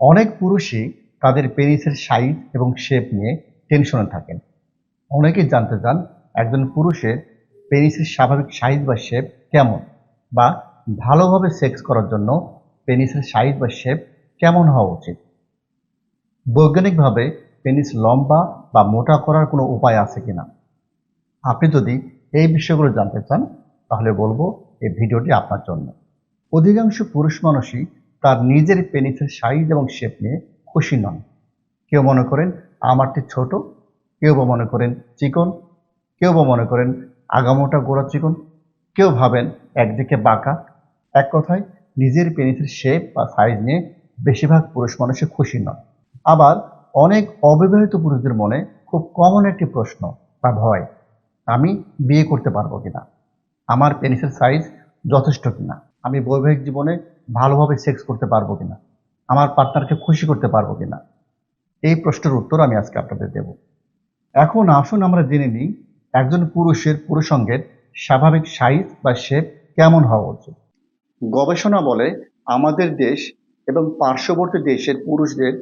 অনেক পুরুষই তাদের পেনিসের সাইজ এবং শেপ নিয়ে টেনশনে থাকেন। অনেকেই জানতে চান একজন পুরুষের পেনিসের স্বাভাবিক সাইজ বা শেপ কেমন বা ভালোভাবে সেক্স করার জন্য পেনিসের সাইজ বা শেপ কেমন হওয়া উচিত। বৈজ্ঞানিকভাবে পেনিস লম্বা বা মোটা করার কোনো উপায় আছে কিনা? আপনি যদি এই বিষয়গুলো জানতে চান, তাহলে বলব এই ভিডিওটি আপনার জন্য। অধিকাংশ পুরুষ মানুষই তার নিজের পেনিসের সাইজ এবং শেপ নিয়ে খুশি নন। কেউ মনে করেন আমারটি ছোট, কেউ বা মনে করেন চিকন, কেউ বা মনে করেন আগামোটা গোড়া চিকন, কেউ ভাবেন একদিকে বাঁকা। এক কথায়, নিজের পেনিসের শেপ বা সাইজ নিয়ে বেশিরভাগ পুরুষ মানুষই খুশি নন। আবার অনেক অবিবাহিত পুরুষদের মনে খুব কমন একটি প্রশ্ন বা ভয়, আমি বিয়ে করতে পারব কিনা? আমার পেনিসের সাইজ যথেষ্ট কিনা? আমি বৈবাহিক জীবনে ভালোভাবে সেক্স করতে পারব কিনা? আমার পার্টনারকে খুশি করতে পারব কিনা? এই প্রশ্নের উত্তর আমি আজকে আপনাদের দেব। এখন আসুন আমরা জেনে নিই একজন পুরুষের পুরুষঙ্গের স্বাভাবিক সাইজ বা শেপ কেমন হওয়া উচিত। গবেষণা বলে আমাদের দেশ এবং পার্শ্ববর্তী দেশের পুরুষদের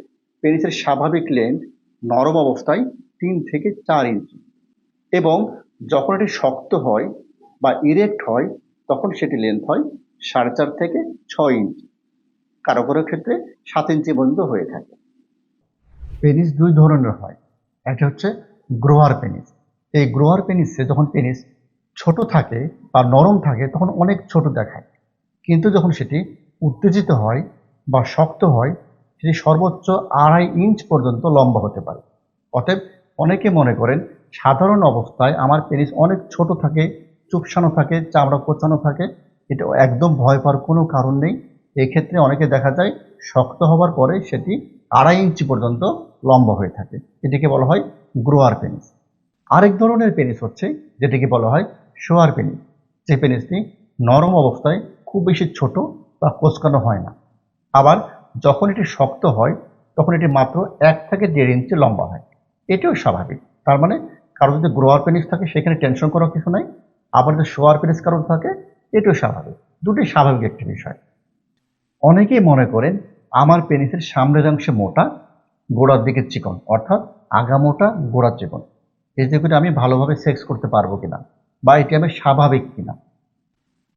পেনিসের স্বাভাবিক লেন্থ নরম অবস্থায় তিন থেকে চার ইঞ্চি এবং যখন এটি শক্ত হয় বা ইরেক্ট হয় তখন সেটি লেন্থ হয় সাড়ে চার থেকে ছয় ইঞ্চি কারও কারও ক্ষেত্রে সাত ইঞ্চি পর্যন্ত হয়ে থাকে। পেনিস দুই ধরনের হয়। একটা হচ্ছে গ্রোয়ার পেনিস এই গ্রোয়ার পেনিসে যখন পেনিস ছোট থাকে বা নরম থাকে তখন অনেক ছোট দেখায়। কিন্তু যখন সেটি উত্তেজিত হয় বা শক্ত হয়, সেটি সর্বোচ্চ আড়াই ইঞ্চ পর্যন্ত লম্বা হতে পারে। অতএব অনেকে মনে করেন, সাধারণ অবস্থায় আমার পেনিস অনেক ছোট থাকে চুপসানো থাকে, চামড়া কোচানো থাকে, এটা একদম ভয় পাওয়ার কোনো কারণ নেই। এক্ষেত্রে অনেকে দেখা যায় শক্ত হবার পরে সেটি আড়াই ইঞ্চি পর্যন্ত লম্বা হয়ে থাকে, এটিকে বলা হয় গ্রোয়ার পেনিস। আরেক ধরনের পেনিস হচ্ছে, যেটিকে বলা হয় শোয়ার পেনিস। যে পেনিসটি নরম অবস্থায় খুব বেশি ছোট বা কোচকানো হয় না। আবার যখন এটি শক্ত হয়, তখন এটি মাত্র এক থেকে দেড় ইঞ্চি লম্বা হয়। এটিও স্বাভাবিক, তার মানে কারও যদি গ্রোয়ার পেনিস থাকে, সেখানে টেনশন করার কিছু নাই। আবার যদি পেনিস কারোর থাকে, এটিও স্বাভাবিক। দুটি স্বাভাবিক একটি বিষয়। অনেকেই মনে করেন, আমার পেনিসের সামনের অংশে মোটা, গোড়ার দিকে চিকন, অর্থাৎ আগা মোটা, গোড়া চিকন। এই যে করে আমি ভালোভাবে সেক্স করতে পারব কিনা, বা এটি আমি স্বাভাবিক কিনা।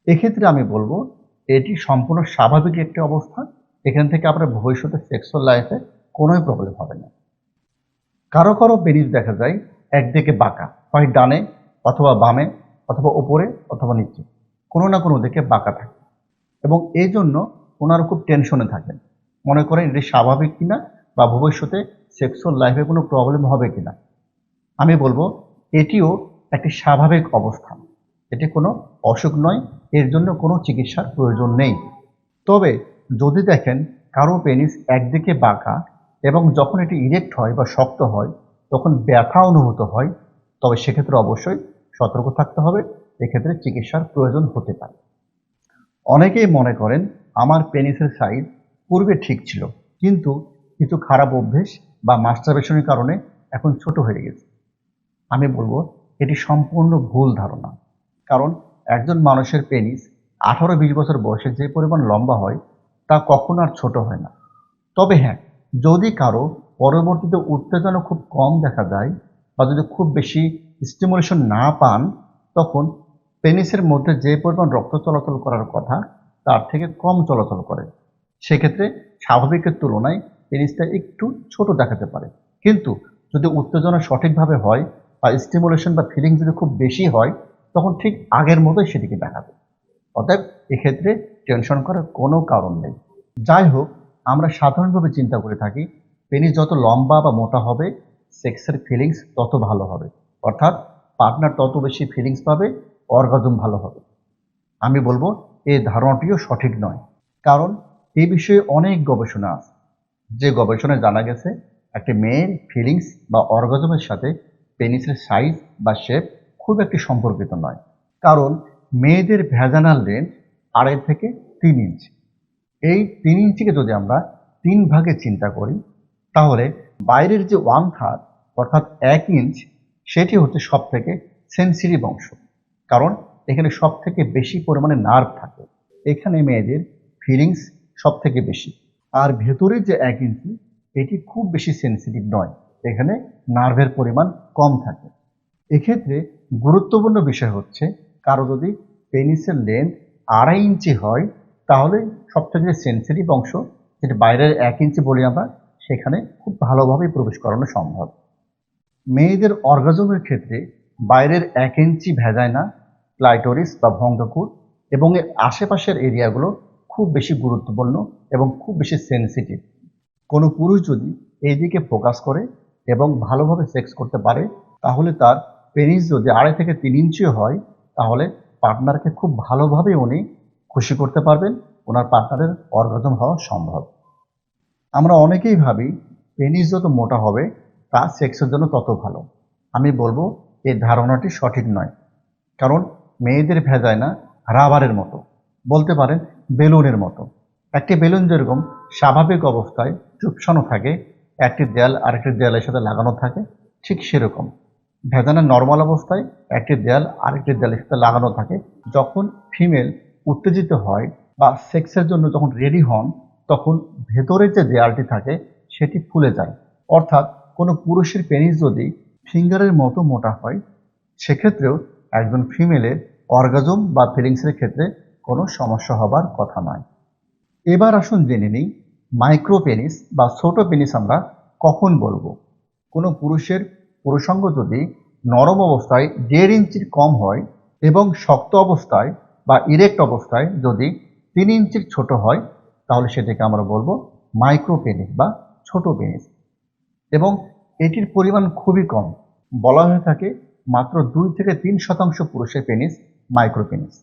এক্ষেত্রে আমি বলব, এটি সম্পূর্ণ স্বাভাবিক একটি অবস্থা। এখান থেকে আপনার ভবিষ্যতে সেক্সুয়াল লাইফে কোনোই প্রবলেম হবে না। কারও কারও পেনিস দেখা যায়, একদিকে বাঁকা, হয় ডানে অথবা বামে অথবা ওপরে অথবা নিচে। কোনো না কোনো দিকে বাঁকা থাকে। এবং এই জন্য ওনারা খুব টেনশনে থাকেন। মনে করেন এটি স্বাভাবিক কিনা বা ভবিষ্যতে সেক্সুয়াল লাইফে কোনো প্রবলেম হবে কিনা। আমি বলব, এটিও একটি স্বাভাবিক অবস্থান এটি কোনো অসুখ নয়, এর জন্য কোনো চিকিৎসার প্রয়োজন নেই। তবে যদি দেখেন কারও পেনিস একদিকে বাঁকা এবং যখন এটি ইরেক্ট হয় বা শক্ত হয়, তখন ব্যথা অনুভূত হয়, তবে সেক্ষেত্রে অবশ্যই সতর্ক থাকতে হবে। এক্ষেত্রে চিকিৎসার প্রয়োজন হতে পারে। অনেকেই মনে করেন, আমার পেনিসের সাইজ পূর্বে ঠিক ছিল, কিন্তু কিছু খারাপ অভ্যেস বা মাস্টারবেশনের কারণে এখন ছোট হয়ে গেছে। আমি বলব, এটি সম্পূর্ণ ভুল ধারণা। কারণ একজন মানুষের পেনিস আঠারো বিশ বছর বয়সে যে পরিমাণ লম্বা হয়, তা কখনো আর ছোট হয় না। তবে হ্যাঁ যদি কারও পরবর্তীতে উত্তেজনা খুব কম দেখা যায় বা যদি খুব বেশি স্টিমুলেশন না পান, তখন পেনিসের মধ্যে যে পরিমাণ রক্ত চলাচল করার কথা, তার থেকে কম চলাচল করে। সেক্ষেত্রে স্বাভাবিকের তুলনায় পেনিসটা একটু ছোট দেখাতে পারে। কিন্তু যদি উত্তেজনা সঠিকভাবে হয় বা স্টিমুলেশন বা ফিলিং যদি খুব বেশি হয়, তখন ঠিক আগের মতোই সেটিকে দেখাবে। অতএব এক্ষেত্রে টেনশন করার কোনো কারণ নেই। যাই হোক, আমরা সাধারণভাবে চিন্তা করে থাকি পেনিস যত লম্বা বা মোটা হবে সেক্সের ফিলিংস তত ভালো হবে। অর্থাৎ পার্টনার তত বেশি ফিলিংস পাবে অর্গাজম ভালো হবে। আমি বলব এই ধারণাটিও সঠিক নয়। কারণ এই বিষয়ে অনেক গবেষণা আছে। যে গবেষণায় জানা গেছে, একটি মেয়ের ফিলিংস বা অর্গাজমের সাথে পেনিসের সাইজ বা শেপ খুব একটি সম্পর্কিত নয়। কারণ মেয়েদের ভ্যাজানাল লেন্থ আড়াই থেকে তিন ইঞ্চি এই তিন ইঞ্চিকে যদি আমরা তিন ভাগে চিন্তা করি, তাহলে বাইরের যে ওয়ান থার্ড অর্থাৎ এক ইঞ্চ সেটি হচ্ছে সব থেকে সেন্সিটিভ অংশ। কারণ এখানে সব থেকে বেশি পরিমাণে নার্ভ থাকে। এখানে মেয়েদের ফিলিংস সব থেকে বেশি। আর ভেতরের যে এক ইঞ্চি এটি খুব বেশি সেন্সিটিভ নয়। এখানে নার্ভের পরিমাণ কম থাকে। এক্ষেত্রে গুরুত্বপূর্ণ বিষয় হচ্ছে, কারও যদি পেনিসের লেন্থ আড়াই ইঞ্চি হয়, তাহলে সবথেকে সেন্সিটিভ অংশ, যেটা বাইরের এক ইঞ্চি বলি আমরা, সেখানে খুব ভালোভাবে প্রবেশ করানো সম্ভব। মেয়েদের অর্গাজমের ক্ষেত্রে বাইরের এক ইঞ্চি ভেজাইনা ক্লাইটোরিস বা ভঙ্গকুর, এবং এর আশেপাশের এরিয়াগুলো খুব বেশি গুরুত্বপূর্ণ এবং খুব বেশি সেন্সিটিভ। কোনো পুরুষ যদি এই দিকে ফোকাস করে এবং ভালোভাবে সেক্স করতে পারে, তাহলে তার পেনিস যদি আড়াই থেকে তিন ইঞ্চিও হয়, তাহলে পার্টনারকে খুব ভালোভাবে উনি খুশি করতে পারবেন, ওনার পার্টনারের অর্গাজম হওয়া সম্ভব। আমরা অনেকেই ভাবি, পেনিস যত মোটা হবে তা সেক্সের জন্য তত ভালো। আমি বলব, এই ধারণাটি সঠিক নয়। কারণ মেয়েদের ভেজায় না, রাবারের মতো। বলতে পারেন, বেলুনের মতো। একটি বেলুন যেরকম স্বাভাবিক অবস্থায় চুপসানো থাকে, একটি দেয়াল আরেকটি দেয়ালের সাথে লাগানো থাকে, ঠিক সেরকম। ভেজানা নর্মাল অবস্থায় একটি দেয়াল আরেকটি দেয়ালের সাথে লাগানো থাকে। যখন ফিমেল উত্তেজিত হয় বা সেক্সের জন্য যখন রেডি হন, তখন ভেতরের যে দেয়ালটি থাকে, সেটি ফুলে যায়। অর্থাৎ কোনো পুরুষের পেনিস যদি ফিঙ্গারের মতো মোটা হয়, সেক্ষেত্রেও একজন ফিমেলের অর্গাজম বা ফিলিংসের ক্ষেত্রে কোনো সমস্যা হবার কথা নয়। এবার আসুন জেনে নিই মাইক্রো পেনিস বা ছোট পেনিস আমরা কখন বলব? কোনো পুরুষের পুরুষাঙ্গ যদি নরম অবস্থায় দেড় ইঞ্চির কম হয় এবং শক্ত অবস্থায় বা ইরেক্ট অবস্থায় যদি তিন ইঞ্চির ছোট হয়, তাহলে সেটাকে আমরা বলব মাইক্রো পেনিস বা ছোট পেনিস এবং এটির পরিমাণ খুবই কম। বলা হয়ে থাকে মাত্র দুই থেকে তিন শতাংশ পুরুষের পেনিস মাইক্রো পেনিস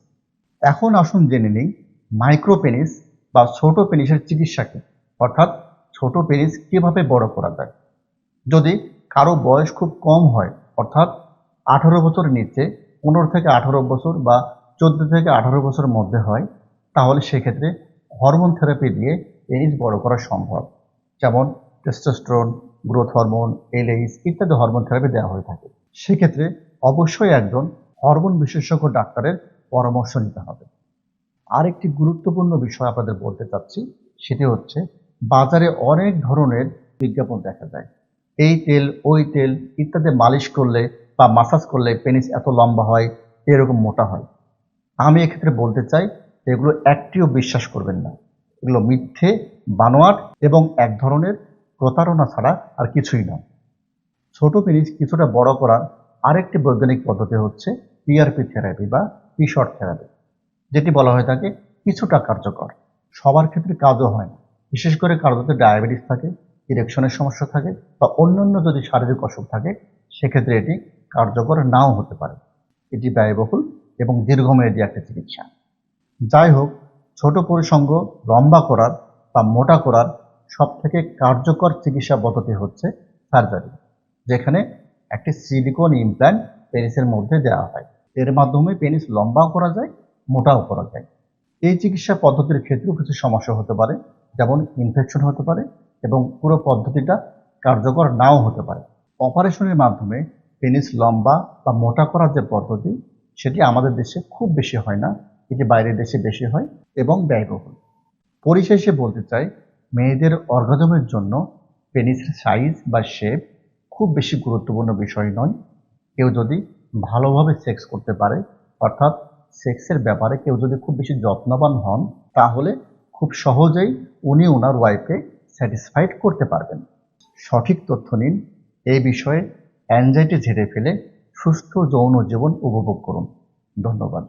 এখন আসুন জেনে নিই মাইক্রো পেনিস বা ছোট পেনিসের চিকিৎসাকে, অর্থাৎ ছোট পেনিস কীভাবে বড় করা যায়। যদি কারও বয়স খুব কম হয়, অর্থাৎ আঠারো বছর নিচে, পনেরো থেকে আঠারো বছর বা চোদ্দ থেকে আঠারো বছরের মধ্যে হয়, তাহলে সেক্ষেত্রে হরমোন থেরাপি দিয়ে পেনিস বড় করা সম্ভব। যেমন টেস্টোস্টেরন গ্রোথ হরমোন এলএইচ ইত্যাদি হরমোন থেরাপি দেওয়া হয়ে থাকে। সেক্ষেত্রে অবশ্যই একজন হরমোন বিশেষজ্ঞ ডাক্তারের পরামর্শ নিতে হবে। আরেকটি গুরুত্বপূর্ণ বিষয় আপনাদের বলতে চাচ্ছি, সেটি হচ্ছে বাজারে অনেক ধরনের বিজ্ঞাপন দেখা যায়। এই তেল, ওই তেল ইত্যাদি মালিশ করলে বা মাসাজ করলে পেনিস এত লম্বা হয়, এরকম মোটা হয়। আমি এক্ষেত্রে বলতে চাই, এগুলো একটিও বিশ্বাস করবেন না। এগুলো মিথ্যে, বানোয়াট এবং এক ধরনের প্রতারণা ছাড়া আর কিছুই নয়। ছোট পেনিস কিছুটা বড় করার আরেকটি বৈজ্ঞানিক পদ্ধতি হচ্ছে পিআরপি থেরাপি বা পিশর্ট থেরাপি যেটি বলা হয়ে থাকে কিছুটা কার্যকর। সবার ক্ষেত্রে কাজও হয় না। বিশেষ করে কারও যদি ডায়াবেটিস থাকে ইরেকশনের সমস্যা থাকে বা অন্যান্য যদি শারীরিক অসুখ থাকে, সেক্ষেত্রে এটি কার্যকর নাও হতে পারে। এটি ব্যয়বহুল এবং দীর্ঘমেয়াদী একটা চিকিৎসা। যাই হোক, ছোট পরিসঙ্গ লম্বা করার বা মোটা করার সব থেকে কার্যকর চিকিৎসা পদ্ধতি হচ্ছে সার্জারি, যেখানে একটি সিলিকন ইমপ্ল্যান্ট পেনিসের মধ্যে দেওয়া হয়। এর মাধ্যমে পেনিস লম্বাও করা যায়, মোটাও করা যায়। এই চিকিৎসা পদ্ধতির ক্ষেত্রেও কিছু সমস্যা হতে পারে, যেমন ইনফেকশন হতে পারে এবং পুরো পদ্ধতিটা কার্যকর নাও হতে পারে। অপারেশনের মাধ্যমে পেনিস লম্বা বা মোটা করার যে পদ্ধতি, সেটি আমাদের দেশে খুব বেশি হয় না, এটি বাইরের দেশে বেশি হয় এবং ব্যয়বহুল। পরিশেষে বলতে চাই মেয়েদের অর্গাজমের জন্য পেনিসের সাইজ বা শেপ খুব বেশি গুরুত্বপূর্ণ বিষয় নয়। কেউ যদি ভালোভাবে সেক্স করতে পারে, অর্থাৎ সেক্সের ব্যাপারে কেউ যদি খুব বেশি যত্নবান হন, তাহলে খুব সহজেই উনি ওনার ওয়াইফকে স্যাটিসফাইড করতে পারবেন। সঠিক তথ্য নিন। এই বিষয়ে অ্যাংজাইটি ঝেড়ে ফেলে সুস্থ যৌন জীবন উপভোগ করুন। ধন্যবাদ।